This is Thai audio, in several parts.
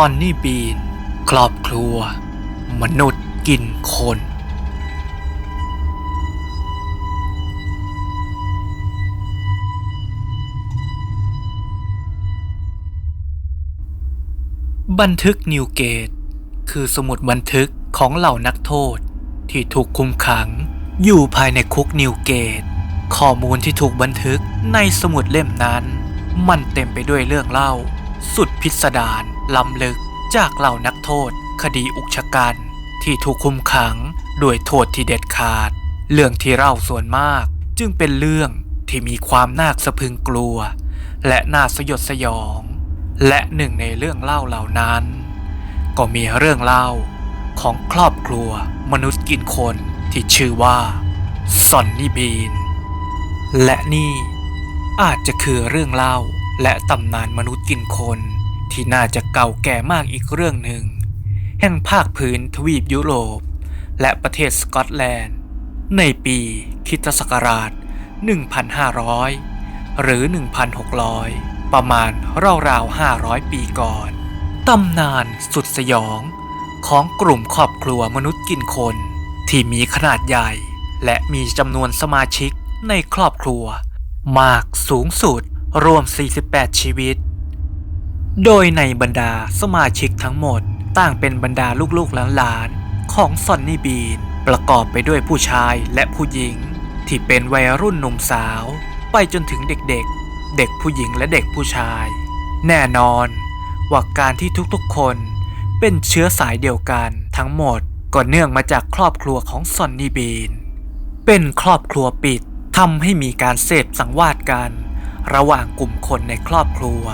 ซอน นี่บีน ครอบครัว มนุษย์กินคน บันทึกนิวเกต คือสมุดบันทึกของเหล่านักโทษที่ถูกคุมขัง อยู่ภายในคุกนิวเกต ข้อมูลที่ถูกบันทึกในสมุดเล่มนั้น มันเต็มไปด้วยเรื่องเล่า สุดพิสดารล้ำลึกจากเหล่านักโทษ คดีอุกชะกัน ที่ถูกคุมขังโดยโทษที่เด็ดขาด เรื่องที่เล่าส่วนมาก จึงเป็นเรื่องที่มีความน่าสะพึงกลัว และน่าสยดสยอง และหนึ่งในเรื่องเล่าเหล่านั้น ก็มีเรื่องเล่าของครอบครัวมนุษย์กินคนที่ชื่อว่าซอนนี่บีน และนี่อาจจะคือเรื่องเล่า และตำนานมนุษย์กินคนที่น่าจะเก่าแก่มากอีกเรื่องหนึ่ง แห่งภาคพื้นทวีปยุโรป และประเทศสกอตแลนด์ ในปีคริสตศักราช 1,500 หรือ 1,600 ประมาณราวๆ 500 ปีก่อน ตำนานสุดสยองของกลุ่มครอบครัวมนุษย์กินคน ที่มีขนาดใหญ่ และมีจำนวนสมาชิกในครอบครัว มากสูงสุด รวม 48 ชีวิต โดยในบรรดาสมาชิกทั้งหมดต่างเป็นบรรดาลูกๆหลานๆของซอนนี่บีน ประกอบไปด้วยผู้ชายและผู้หญิง ที่เป็นวัยรุ่นหนุ่มสาว ไปจนถึงเด็กๆ เด็กผู้หญิงและเด็กผู้ชาย แน่นอนว่าการที่ทุกๆคนเป็นเชื้อสายเดียวกันทั้งหมดก็เนื่องมาจากครอบครัวของซอนนี่บีน เป็นครอบครัวปิดทำให้มีการเสพสังวาสกัน ระหว่างกลุ่มคนในครอบครัว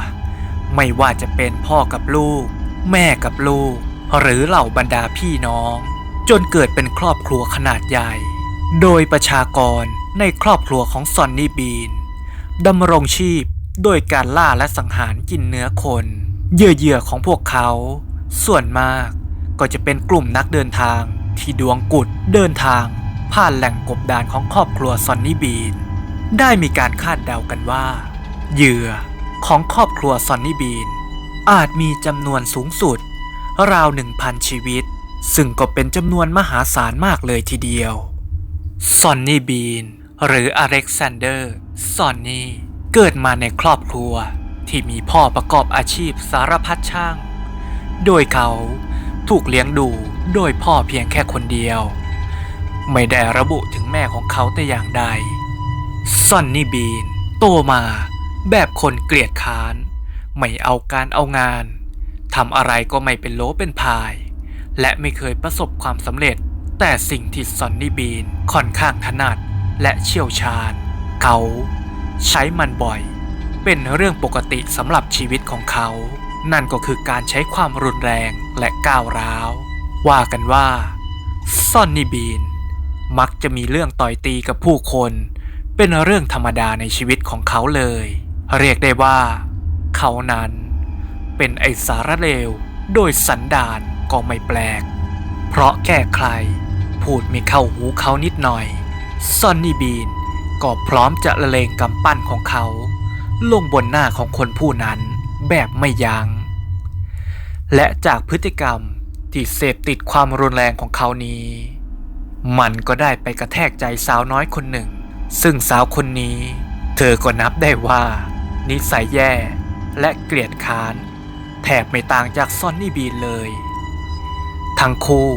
ไม่ว่าจะเป็นพ่อกับลูก แม่กับลูก หรือเหล่าบรรดาพี่น้อง จนเกิดเป็นครอบครัวขนาดใหญ่ โดยประชากรในครอบครัวของซอนนี่บีนดำรงชีพโดยการล่าและสังหารกินเนื้อคนเหยื่อๆของพวกเขา ส่วนมากก็จะเป็นกลุ่มนักเดินทางที่ดวงกุดเดินทาง ผ่านแหล่งกบดานของครอบครัวซอนนี่บีน ได้มีการคาดเดากันว่า เหยื่อของครอบครัวซอนนี่บีน อาจมีจำนวนสูงสุด ราวหนึ่งพันชีวิต ซึ่งก็เป็นจำนวนมหาศาลมากเลยทีเดียวซอนนี่บีน หรืออเล็กซานเดอร์ซอนนี่เกิดมาในครอบครัวที่มีพ่อประกอบอาชีพสารพัดช่าง โดยเขาถูกเลี้ยงดูโดยพ่อเพียงแค่คนเดียว ไม่ได้ระบุถึงแม่ของเขาแต่อย่างใด ซอนนี่บีน โตมา แบบคนเกลียดค้าน ไม่เอาการเอางานทำอะไรก็ไม่เป็นโลเป็นพาย และไม่เคยประสบความสำเร็จ แต่สิ่งที่ซอนนี่บีนค่อนข้างถนัดและเชี่ยวชาญ เขาใช้มันบ่อย เป็นเรื่องปกติสำหรับชีวิตของเขา นั่นก็คือการใช้ความรุนแรงและก้าวร้าว ว่ากันว่าซอนนี่บีน มักจะมีเรื่องต่อยตีกับผู้คน เป็นเรื่องธรรมดาในชีวิตของเขาเลย เรียกได้ว่า เขานั้นเป็นไอสารเลวโดยสันดานก็ไม่แปลก เพราะแค่ใคร พูดไม่เข้าหูเขานิดหน่อยซอนนี่บีนก็พร้อมจะละเลงกำปั้นของเขา ลงบนหน้าของคนผู้นั้นแบบไม่ยัง้ง และจากพฤติกรรมที่เสพติดความรุนแรงของเขานี้ มันก็ได้ไปกระแทกใจสาวน้อยคนหนึ่ง ซึ่งสาวคนนี้ เธอก็นับได้ว่า นิสัยแย่และเกลียดค้าน แทบไม่ต่างจากซอนนี่บีนเลย ทั้งคู่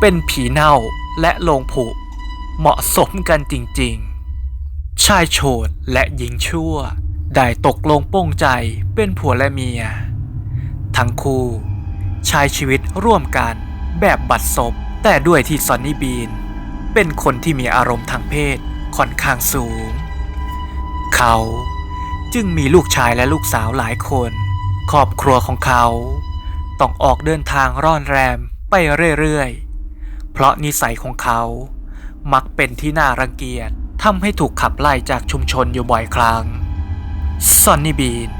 เป็นผีเน่าและโลงผุ เหมาะสมกันจริงๆ ชายโฉดและหญิงชั่ว ได้ตกลงโป้งใจเป็นผัวและเมีย ทั้งคู่ ใช้ชีวิตร่วมกันแบบบัดซบแต่ด้วยที่ซอนนี่บีน เป็นคนที่มีอารมณ์ทางเพศ ค่อนข้างสูง เขาจึงมีลูกชายและลูกสาวหลายคน ครอบครัวของเขาต้องออกเดินทางร่อนแรมไปเรื่อยๆ เพราะนิสัยของเขามักเป็นที่น่ารังเกียจทำให้ถูกขับไล่จากชุมชนอยู่บ่อยครั้งซอนนี่บีน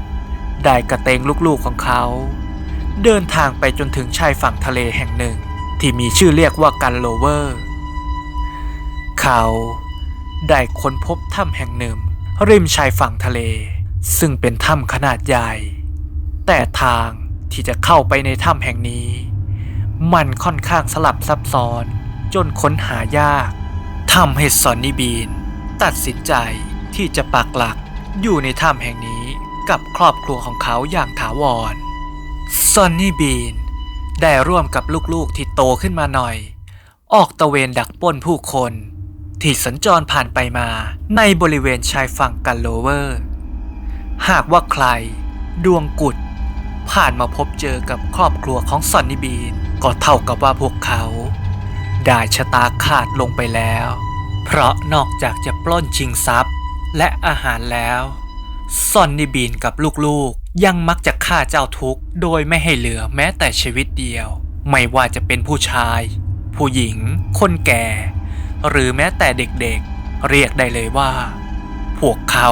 ได้กระเตงลูกๆของเขา เดินทางไปจนถึงชายฝั่งทะเลแห่งหนึ่งที่มีชื่อเรียกว่ากันโลเวอร์ เขา ได้ค้นพบถ้ำแห่งหนึ่ง ริมชายฝั่งทะเล ซึ่งเป็นถ้ำขนาดใหญ่ แต่ทางที่จะเข้าไปในถ้ำแห่งนี้ มันค่อนข้างสลับซับซ้อน จนค้นหายากทำให้ซอนนี่บีน ตัดสินใจที่จะปักหลักอยู่ในถ้ำแห่งนี้กับครอบครัวของเขาอย่างถาวรซอนนี่บีนได้ร่วมกับลูกๆที่โตขึ้นมาหน่อย ออกตะเวนดักป้นผู้คน ที่สัญจรผ่านไปมาในบริเวณชายฝั่งกันโลเวอร์ หากว่าใคร ดวงกุด ผ่านมาพบเจอกับครอบครัวของซอนนี่บีน ก็เท่ากับว่าพวกเขา ได้ชะตาขาดลงไปแล้ว เพราะนอกจากจะปล้นชิงทรัพย์และอาหารแล้วซอนนี่บีนกับลูกๆ ยังมักจะฆ่าเจ้าทุกข์โดยไม่ให้เหลือแม้แต่ชีวิตเดียว ไม่ว่าจะเป็นผู้ชาย ผู้หญิง คนแก่ หรือแม้แต่เด็กๆ เรียกได้เลยว่า พวกเขา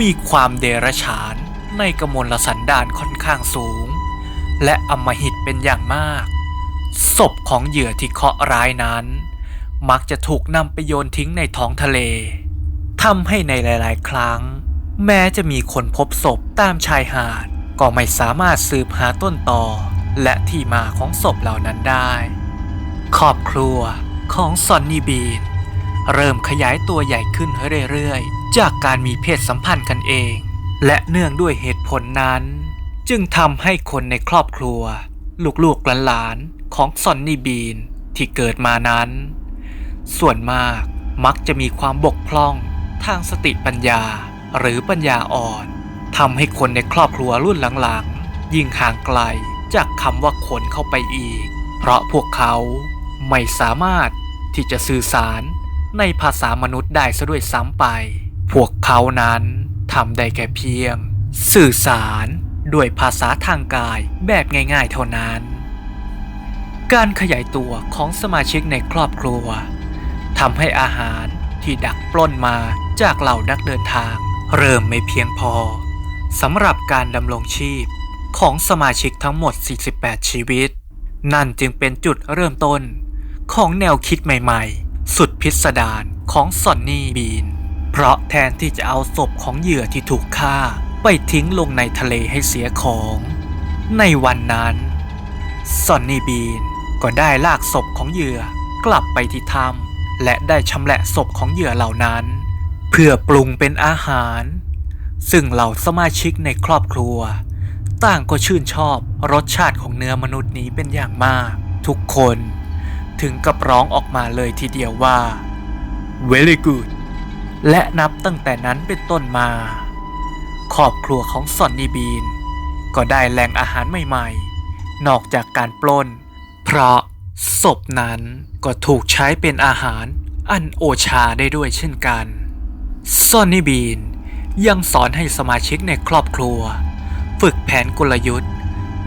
มีความเดรัจฉานในกมลสันดานค่อนข้างสูง และอำมหิตเป็นอย่างมาก ศพของเหยื่อที่เคาะร้ายนั้น มักจะถูกนำไปโยนทิ้งในท้องทะเลทำให้ในหลาย ๆ ครั้ง แม้จะมีคนพบศพตามชายหาด ก็ไม่สามารถสืบหาต้นตอและที่มาของศพเหล่านั้นได้ ครอบครัว ของซอนนี่บีน เริ่มขยายตัวใหญ่ขึ้นเรื่อยๆ จากการมีเพศสัมพันธ์กันเอง และเนื่องด้วยเหตุผลนั้น จึงทำให้คนในครอบครัว ลูกๆหลานๆของซอนนี่บีนที่เกิดมานั้น ส่วนมากมักจะมีความบกพร่องทางสติปัญญาหรือปัญญาอ่อนทำให้คนในครอบครัวรุ่นหลังๆ ยิ่งห่างไกลจากคำว่าคนเข้าไปอีก เพราะพวกเขา ไม่สามารถที่จะสื่อสารในภาษามนุษย์ได้ซะด้วยซ้ำไป พวกเขานั้นทำได้แค่เพียง สื่อสารด้วยภาษาทางกายแบบง่ายๆเท่านั้น การขยายตัวของสมาชิกในครอบครัวทำให้อาหารที่ดักปล้นมาจากเหล่านักเดินทาง เริ่มไม่เพียงพอสำหรับการดำรงชีพของสมาชิกทั้งหมด 48 ชีวิต นั่นจึงเป็นจุดเริ่มต้น ของแนวคิดใหม่ๆ สุดพิสดารของซอนนี่บีน เพราะแทนที่จะเอาศพของเหยื่อที่ถูกฆ่า ไปทิ้งลงในทะเลให้เสียของ ในวันนั้นซอนนี่บีนก็ได้ลากศพของเหยื่อกลับไปที่ถ้ำและได้ชำแหละศพของเหยื่อเหล่านั้น เพื่อปรุงเป็นอาหาร ซึ่งเหล่าสมาชิกในครอบครัว ต่างก็ชื่นชอบรสชาติของเนื้อมนุษย์นี้เป็นอย่างมาก ทุกคน ถึงกับร้องออกมาเลยทีเดียวว่า very good และนับตั้งแต่นั้นเป็นต้นมา ครอบครัวของซอนนี่บีน ก็ได้แหล่งอาหารใหม่ๆ นอกจากการปล้น เพราะศพนั้นก็ถูกใช้เป็นอาหารอันโอชาได้ด้วยเช่นกันซอนนี่บีนยังสอนให้สมาชิกในครอบครัว ฝึกแผนกลยุทธ์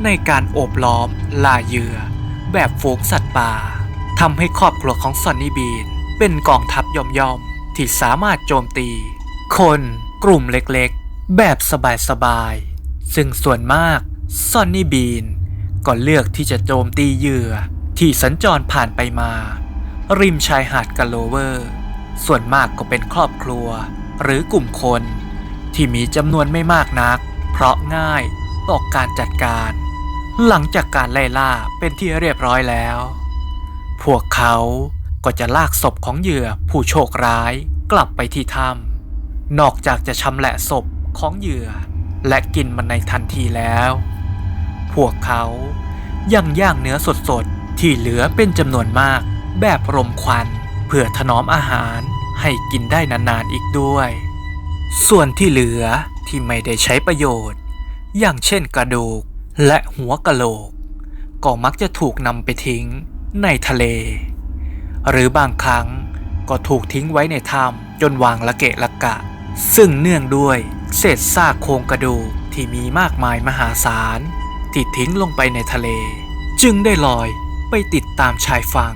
ในการโอบล้อมล่าเหยื่อแบบฝูงสัตว์ป่า ทำให้ครอบครัวของซอนนี่บีนเป็นกองทัพย่อมๆ ที่สามารถโจมตี คนกลุ่มเล็กๆ แบบสบายๆ ซึ่งส่วนมากซอนนี่บีนก็เลือกที่จะโจมตีเหยื่อที่สัญจรผ่านไปมา ริมชายหาดกาโลเวอร์ ส่วนมากก็เป็นครอบครัว หรือกลุ่มคน ที่มีจำนวนไม่มากนัก เพราะง่ายต่อการจัดการ หลังจากการไล่ล่าเป็นที่เรียบร้อยแล้ว พวกเขาก็จะลากศพของเหยื่อผู้โชคร้ายกลับไปที่ถ้ำนอกจากจะชำแหละศพของเหยื่อ และกินมันในทันทีแล้ว พวกเขายังย่างเนื้อสดๆ ที่เหลือเป็นจำนวนมากแบบรมควันเพื่อถนอมอาหารให้กินได้นานๆอีกด้วย ส่วนที่เหลือที่ไม่ได้ใช้ประโยชน์ อย่างเช่นกระดูกและหัวกะโหลก ก็มักจะถูกนำไปทิ้ง ในทะเล หรือบางครั้งก็ถูกทิ้งไว้ในถ้ำจนวางละเกะละกะ ซึ่งเนื่องด้วยเศษซากโครงกระดูกที่มีมากมายมหาศาลที่ทิ้งลงไปในทะเล จึงได้ลอยไปติดตามชายฝั่ง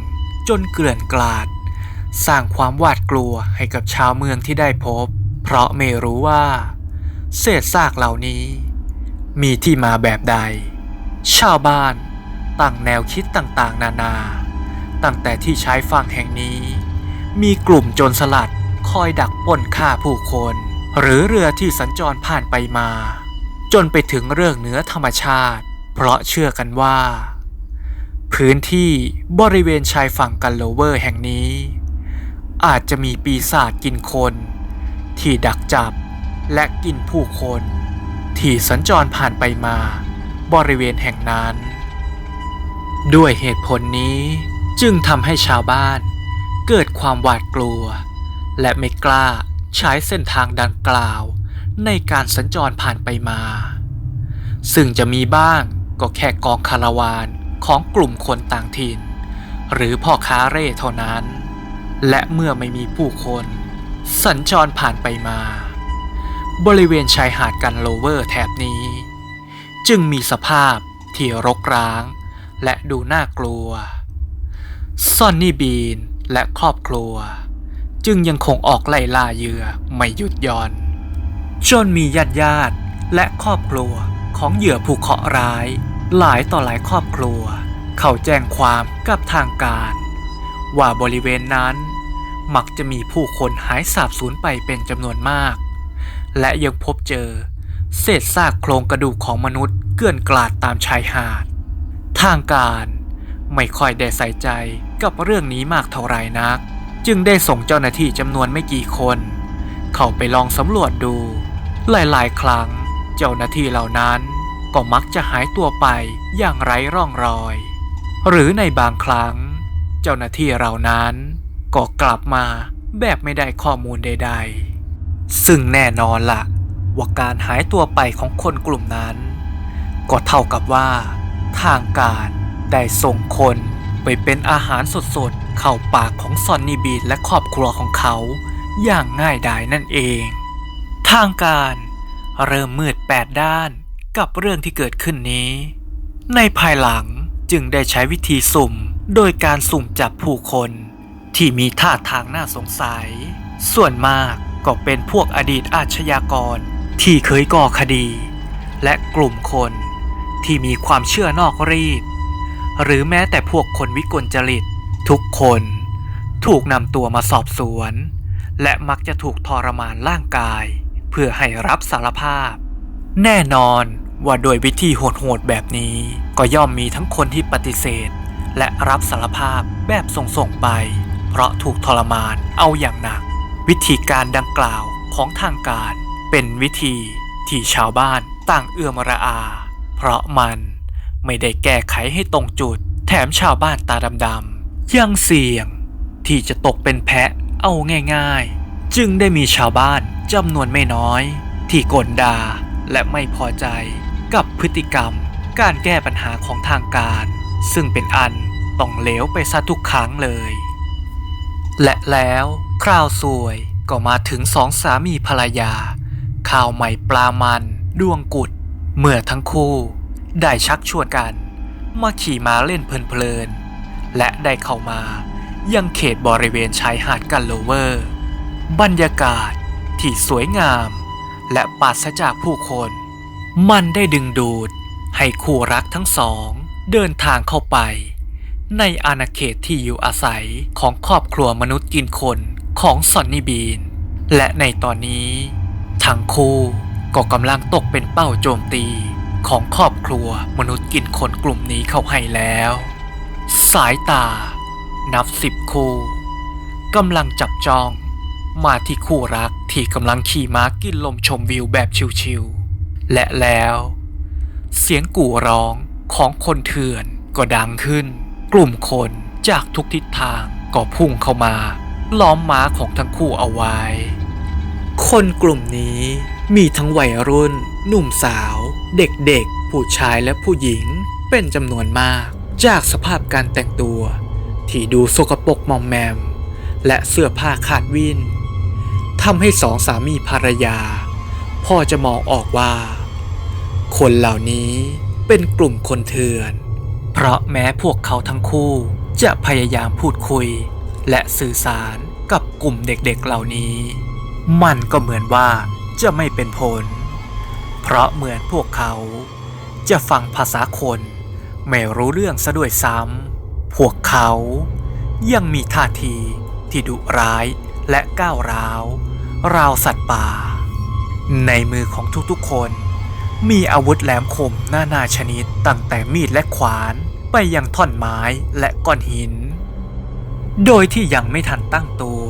จนเกลื่อนกลาด สร้างความหวาดกลัวให้กับชาวเมืองที่ได้พบ เพราะไม่รู้ว่า เศษซากเหล่านี้ มีที่มาแบบใด ชาวบ้าน ตั้งแนวคิดต่างๆ นานา ตั้งแต่ที่ชายฝั่งแห่งนี้ มีกลุ่มโจรสลัดคอยดักปล้นฆ่าผู้คน หรือเรือที่สัญจรผ่านไปมา จนไปถึงเรื่องเหนือธรรมชาติ เพราะเชื่อกันว่า พื้นที่บริเวณชายฝั่งกันโลเวอร์แห่งนี้ อาจจะมีปีศาจกินคน ที่ดักจับและกินผู้คน ที่สัญจรผ่านไปมา บริเวณแห่งนั้น ด้วยเหตุผลนี้จึงทำให้ชาวบ้านเกิดความหวาดกลัว และไม่กล้าใช้เส้นทางดังกล่าวในการสัญจรผ่านไปมา ซึ่งจะมีบ้างก็แค่กองคาราวานของกลุ่มคนต่างถิ่น หรือพ่อค้าเร่เท่านั้น และเมื่อไม่มีผู้คน สัญจรผ่านไปมา บริเวณชายหาดกันโลเวอร์แถบนี้ จึงมีสภาพที่รกร้าง และดูน่ากลัว ซอนนี่บีนและครอบครัว จึงยังคงออกไล่ล่าเหยื่อไม่หยุดย่อนจนมีญาติญาติและครอบครัวของเหยื่อผู้เคราะห์ร้าย หลายต่อหลายครอบครัว เขาแจ้งความกับทางการ ว่าบริเวณนั้น มักจะมีผู้คนหายสาบสูญไปเป็นจำนวนมาก และยังพบเจอ เศษซากโครงกระดูกของมนุษย์เกลื่อนกลาดตามชายหาด ทางการไม่ค่อยได้ใส่ใจกับเรื่องนี้มากเท่าไรนัก จึงได้ส่งเจ้าหน้าที่จำนวนไม่กี่คน เข้าไปลองสำรวจดู หลายๆ ครั้งเจ้าหน้าที่เหล่านั้นก็มักจะหายตัวไปอย่างไร้ร่องรอย หรือในบางครั้ง เจ้าหน้าที่เหล่านั้นก็กลับมาแบบไม่ได้ข้อมูลใด ๆ ซึ่งแน่นอนล่ะว่าการหายตัวไปของคนกลุ่มนั้น ก็เท่ากับว่า ทางการได้ส่งคนไปเป็นอาหารสดๆ เข้าปากของซอนนี่บีและครอบครัวของเขา อย่างง่ายดายนั่นเอง ทางการเริ่มมืดแปดด้านกับเรื่องที่เกิดขึ้นนี้ ในภายหลังจึงได้ใช้วิธีสุ่มโดยการสุ่มจับผู้คนที่มีท่าทางน่าสงสัย ส่วนมากก็เป็นพวกอดีตอาชญากรที่เคยก่อคดี และกลุ่มคน ที่มีความเชื่อนอกรีด หรือแม้แต่พวกคนวิกลจริต ทุกคนถูกนำตัวมาสอบสวน และมักจะถูกทรมานร่างกาย เพื่อให้รับสารภาพ แน่นอนว่าโดยวิธีโหดๆแบบนี้ ก็ย่อมมีทั้งคนที่ปฏิเสธ และรับสารภาพแบบส่งๆไป เพราะถูกทรมานเอาอย่างหนัก วิธีการดังกล่าวของทางการเป็นวิธีที่ชาวบ้านต่างเอื้อมระอา เพราะมันไม่ได้แก้ไขให้ตรงจุด แถมชาวบ้านตาดำๆยังเสี่ยง ที่จะตกเป็นแพะเอาง่ายๆ จึงได้มีชาวบ้านจำนวนไม่น้อย ที่กลดาและไม่พอใจกับพฤติกรรม การแก้ปัญหาของทางการ ซึ่งเป็นอันต้องเหลวไปซะทุกครั้งเลย และแล้วคราวสวยก็มาถึงสองสามีภรรยา ข่าวใหม่ปลามัน ดวงกุด เมื่อทั้งคู่ได้ชักชวนกัน มาขี่ม้าเล่นเพลินๆ และได้เข้ามายังเขตบริเวณชายหาดกันโลเวอร์ บรรยากาศที่สวยงาม และปราศจากผู้คน มันได้ดึงดูดให้คู่รักทั้งสอง เดินทางเข้าไป ในอาณาเขตที่อยู่อาศัยของครอบครัวมนุษย์กินคนของซอนนี่บีน และในตอนนี้ ทั้งคู่ ก็กำลังตกเป็นเป้าโจมตีของครอบครัวมนุษย์กินคนกลุ่มนี้เข้าให้แล้ว สายตา นับสิบคู่กำลังจับจอง มาที่คู่รักที่กำลังขี่ม้ากินลมชมวิวแบบชิวๆและแล้ว เสียงกู่ร้องของคนเถื่อนก็ดังขึ้น กลุ่มคนจากทุกทิศทางก็พุ่งเข้ามา ล้อมม้าของทั้งคู่เอาไว้ คนกลุ่มนี้ มีทั้งวัยรุ่น หนุ่มสาว เด็กๆ ผู้ชายและผู้หญิง เป็นจำนวนมาก จากสภาพการแต่งตัว ที่ดูสกปรกมอมแมม และเสื้อผ้าขาดวินทำให้สองสามีภรรยา พ่อจะมองออกว่า คนเหล่านี้เป็นกลุ่มคนเถื่อน เพราะแม้พวกเขาทั้งคู่จะพยายามพูดคุย และสื่อสารกับกลุ่มเด็กๆเหล่านี้ มันก็เหมือนว่า จะไม่เป็นผล เพราะเหมือนพวกเขาจะฟังภาษาคนไม่รู้เรื่องซะด้วยซ้ำ พวกเขายังมีท่าทีที่ดุร้ายและก้าวร้าว ราวสัตว์ป่า ในมือของทุกๆคน มีอาวุธแหลมคมนานาชนิดตั้งแต่มีดและขวานไปยังท่อนไม้และก้อนหิน โดยที่ยังไม่ทันตั้งตัว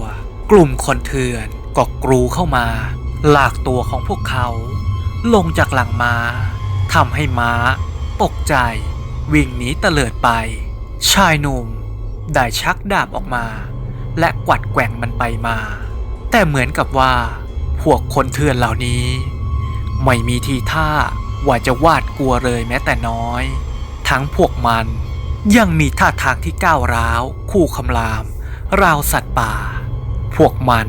กลุ่มคนเถื่อนก็กรูเข้ามา ลากตัวของพวกเขา ลงจากหลังม้าทำให้ม้า ตกใจ วิ่งหนีเตลิดไป ชายหนุ่มได้ชักดาบออกมา และกวัดแกว่งมันไปมา แต่เหมือนกับว่า พวกคนเถื่อนเหล่านี้ ไม่มีทีท่าว่าจะวาดกลัวเลยแม้แต่น้อย ทั้งพวกมันยังมีท่าทางที่ก้าวร้าว คู่คำราม ราวสัตว์ป่า พวกมัน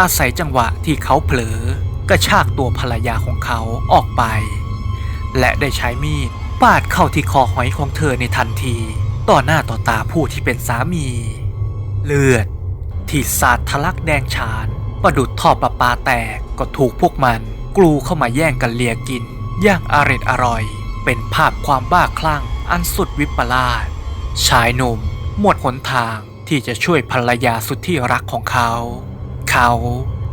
อาศัยจังหวะที่เขาเผลอกระชากตัวภรรยาของเขาออกไป และได้ใช้มีดปาดเข้าที่คอหอยของเธอในทันที ต่อหน้าต่อตาผู้ที่เป็นสามี เลือด ที่สาดทะลักแดงฉานประดุดท่อประปาแตกก็ถูกพวกมัน กลูเข้ามาแย่งกันเลียกินอย่างอร็ดอร่อย เป็นภาพความบ้าคลั่งอันสุดวิปลาสชายหนุ่มหมดหนทางที่จะช่วยภรรยาสุดที่รักของเขา เขา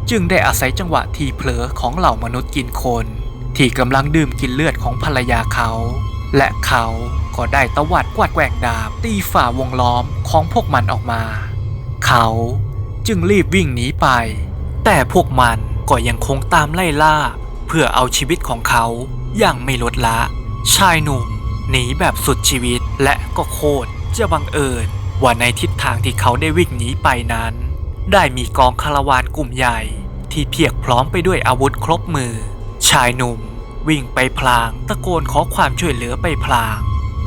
จึงได้อาศัยจังหวะที่เผลอของเหล่ามนุษย์กินคน ที่กำลังดื่มกินเลือดของภรรยาเขา และเขาก็ได้ตวัดกวาดแกว่งดาบตีฝ่าวงล้อมของพวกมันออกมา เขาจึงรีบวิ่งหนีไป แต่พวกมันก็ยังคงตามไล่ล่า เพื่อเอาชีวิตของเขาอย่างไม่ลดละ ชายหนุ่มหนีแบบสุดชีวิตและก็โคตรจะบังเอิญว่าในทิศทางที่เขาได้วิ่งหนีไปนั้น ได้มีกองคาราวานกลุ่มใหญ่ ที่เพียกพร้อมไปด้วยอาวุธครบมือ ชายหนุ่ม วิ่งไปพลางตะโกนขอความช่วยเหลือไปพลาง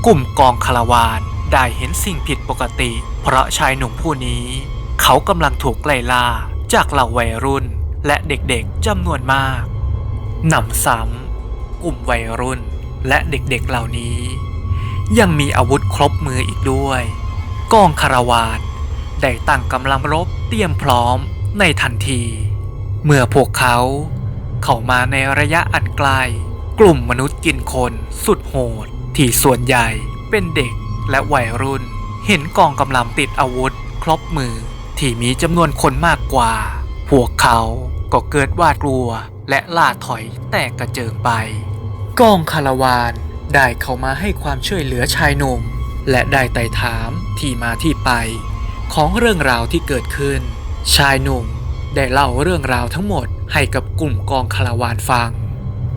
กลุ่มกองคาราวานได้เห็นสิ่งผิดปกติ เพราะชายหนุ่มผู้นี้ เขากำลังถูกไล่ล่าจากเหล่าวัยรุ่น และเด็กๆจำนวนมากหนำซ้ำกลุ่มวัยรุ่นและเด็กๆเหล่านี้ ยังมีอาวุธครบมืออีกด้วย กองคาราวานได้ตั้งกำลังรบ เตรียมพร้อมในทันที เมื่อพวกเขาเข้ามาในระยะอันไกล กลุ่มมนุษย์กินคนสุดโหด ที่ส่วนใหญ่เป็นเด็กและวัยรุ่น เห็นกองกำลังติดอาวุธ ครบมือที่มีจำนวนคนมากกว่า พวกเขาก็เกิดหวาดกลัวและล่าถอยแตกกระเจิงไป กองคาราวานได้เข้ามาให้ความช่วยเหลือชายหนุ่ม และได้ไต่ถามที่มาที่ไป ของเรื่องราวที่เกิดขึ้น ชายหนุ่มได้เล่าเรื่องราวทั้งหมดให้กับกลุ่มกองคาราวานฟัง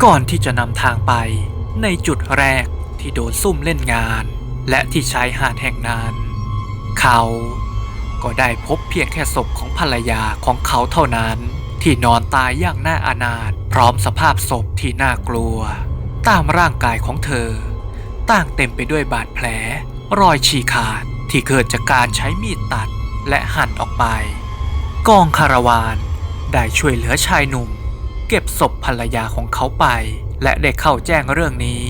ก่อนที่จะนำทางไป ในจุดแรกที่โดนซุ่มเล่นงาน และที่ชายหาดแห่งนั้น เขาก็ได้พบเพียงแค่ศพของภรรยาของเขาเท่านั้น ที่นอนตายอย่างน่าอนาถพร้อมสภาพศพที่น่ากลัว ตามร่างกายของเธอ ต่างเต็มไปด้วยบาดแผล รอยฉีกขาด ที่เกิดจากการใช้มีดตัดและหั่นออกไป กองคาราวานได้ช่วยเหลือชายหนุ่ม เก็บศพภรรยาของเขาไป และได้เข้าแจ้งเรื่องนี้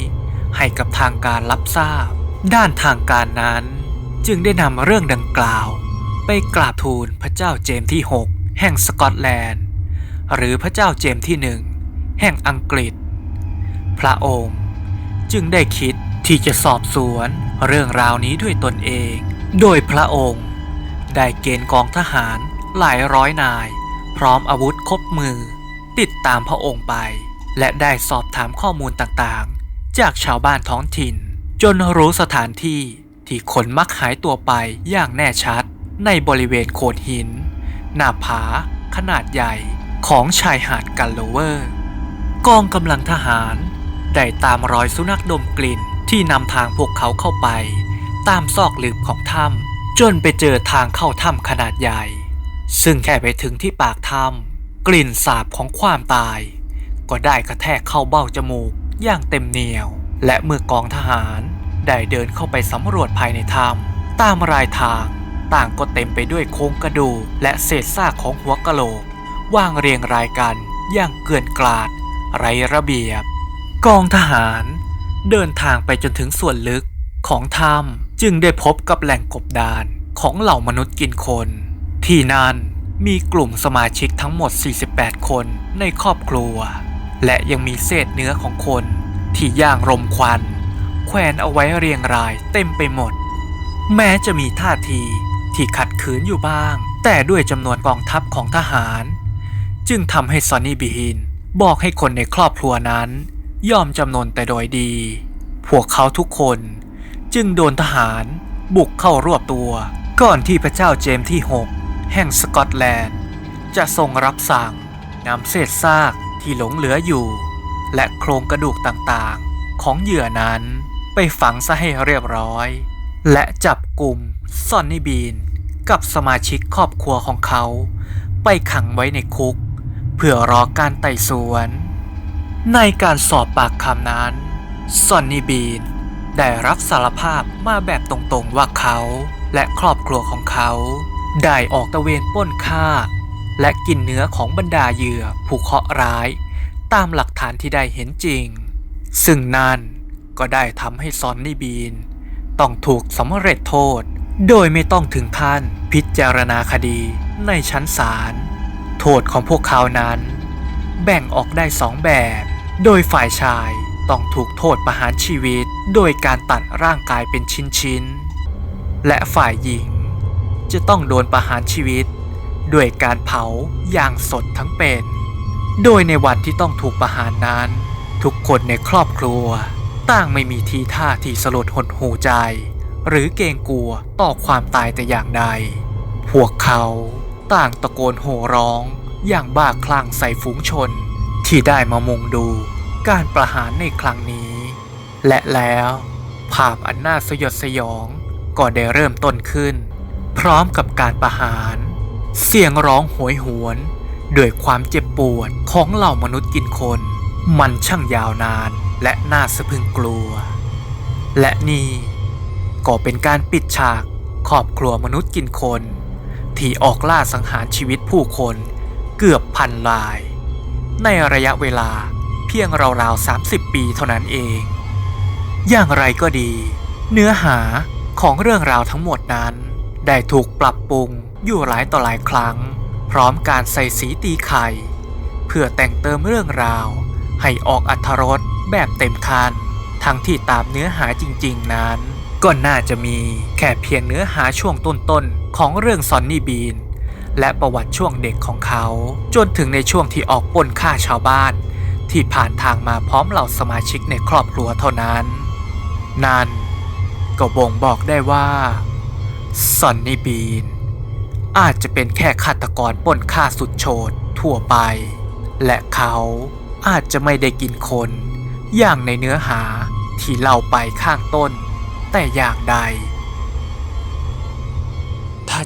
ให้กับทางการรับทราบ ด้านทางการนั้น จึงได้นำเรื่องดังกล่าว ไปกราบทูลพระเจ้าเจมส์ที่ 6 แห่งสกอตแลนด์ หรือพระเจ้าเจมส์ที่หนึ่งแห่งอังกฤษ พระองค์จึงได้คิด ที่จะสอบสวนเรื่องราวนี้ด้วยตนเอง โดยพระองค์ ได้เกณฑ์กองทหารหลายร้อยนาย พร้อมอาวุธครบมือ ติดตามพระองค์ไป และได้สอบถามข้อมูลต่างๆ จากชาวบ้านท้องถิ่น จนรู้สถานที่ที่คนมักหายตัวไปอย่างแน่ชัด ในบริเวณโขดหิน หน้าผา ขนาดใหญ่ของชายหาดกันโลเวอร์ กองกำลังทหาร ได้ตามรอยสุนัขดมกลิ่น ที่นำทางพวกเขาเข้าไป ตามซอกลืบของถ้ำจนไปเจอทางเข้าถ้ำขนาดใหญ่ ซึ่งแค่ไปถึงที่ปากถ้ำกลิ่นสาบของความตาย ก็ได้กระแทกเข้าเบ้าจมูกอย่างเต็มเหนียว และเมื่อกองทหารได้เดินเข้าไปสำรวจภายในถ้ำตามรายทางต่างก็เต็มไปด้วยโครงกระดูกและเศษซากของหัวกะโหลกวางเรียงรายกันอย่างเกลื่อนกลาด ไรระเบียบ กองทหาร เดินทางไปจนถึงส่วนลึกของถ้ำจึงได้พบกับแหล่งกบดานของเหล่ามนุษย์กินคน ที่นั่นมีกลุ่มสมาชิกทั้งหมด 48 คนในครอบครัว และยังมีเศษเนื้อของคนที่ย่างรมควัน แขวนเอาไว้เรียงรายเต็มไปหมด แม้จะมีท่าทีที่ขัดขืนอยู่บ้าง แต่ด้วยจำนวนกองทัพของทหาร จึงทำให้ซอนนี่บีฮินบอกให้คนในครอบครัวนั้น ยอมจำนนแต่โดยดี พวกเขาทุกคนจึงโดนทหารบุกเข้ารวบตัว ก่อนที่พระเจ้าเจมส์ที่ 6 แห่งสกอตแลนด์ จะทรงรับสั่งนำเศษซากที่หลงเหลืออยู่ และโครงกระดูกต่างๆ ของเหยื่อนั้นไปฝังซะให้เรียบร้อย และจับกลุ่มซอนนี่บีนกับสมาชิกครอบครัวของเขา ไปขังไว้ในคุก เพื่อรอการไต่สวน ในการสอบปากคำนั้นซอนนี่บีนได้รับสารภาพมาแบบตรงๆว่าเขาและครอบครัวของเขา ได้ออกตะเวนปล้นฆ่า และกินเนื้อของบรรดาเหยื่อผู้เคราะห์ร้าย ตามหลักฐานที่ได้เห็นจริง ซึ่งนั่นก็ได้ทำให้ซอนนี่บีน ต้องถูกสำเร็จโทษ โดยไม่ต้องถึงขั้นพิจารณาคดีในชั้นศาลโทษของพวกเขานั้น แบ่งออกได้สองแบบ โดยฝ่ายชายต้องถูกโทษประหารชีวิต โดยการตัดร่างกายเป็นชิ้นๆ และฝ่ายหญิง จะต้องโดนประหารชีวิต ด้วยการเผาอย่างสดทั้งเป็น โดยในวันที่ต้องถูกประหารนั้น ทุกคนในครอบครัวต่างไม่มีทีท่าที่สลดหดหูใจ หรือเกรงกลัวต่อความตายแต่อย่างใด พวกเขาต่างตะโกนโห่ร้องอย่างบ้าคลั่งใส่ฝูงชน ที่ได้มามุงดูการประหารในครั้งนี้ และแล้วภาพอันน่าสยดสยองก็ได้เริ่มต้นขึ้น พร้อมกับการประหาร เสียงร้องโหยหวนด้วยความเจ็บปวดของเหล่ามนุษย์กินคน มันช่างยาวนานและน่าสะพึงกลัว และนี่ก็เป็นการปิดฉากครอบครัวมนุษย์กินคน ที่ออกล่าสังหารชีวิตผู้คนเกือบพันราย ในระยะเวลาเพียงราวๆ 30 ปีเท่านั้นเอง อย่างไรก็ดี เนื้อหาของเรื่องราวทั้งหมดนั้น ได้ถูกปรับปรุงอยู่หลายต่อหลายครั้ง พร้อมการใส่สีตีไข่ เพื่อแต่งเติมเรื่องราว ให้ออกอัธรสแบบเต็มคัน ทั้งที่ตามเนื้อหาจริง ๆ นั้น ก็น่าจะมีแค่เพียงเนื้อหาช่วงต้นๆ ของเรื่องซอนนี่บีน และประวัติช่วงเด็กของเขา จนถึงในช่วงที่ออกปล้นฆ่าชาวบ้าน ที่ผ่านทางมาพร้อมเหล่าสมาชิกในครอบครัวเท่านั้น นั่นก็บ่งบอกได้ว่าซอนนี่บีน อาจจะเป็นแค่ฆาตกรปล้นฆ่าสุดโฉดทั่วไป และเขาอาจจะไม่ได้กินคน อย่างในเนื้อหาที่เล่าไปข้างต้น แต่อย่างใด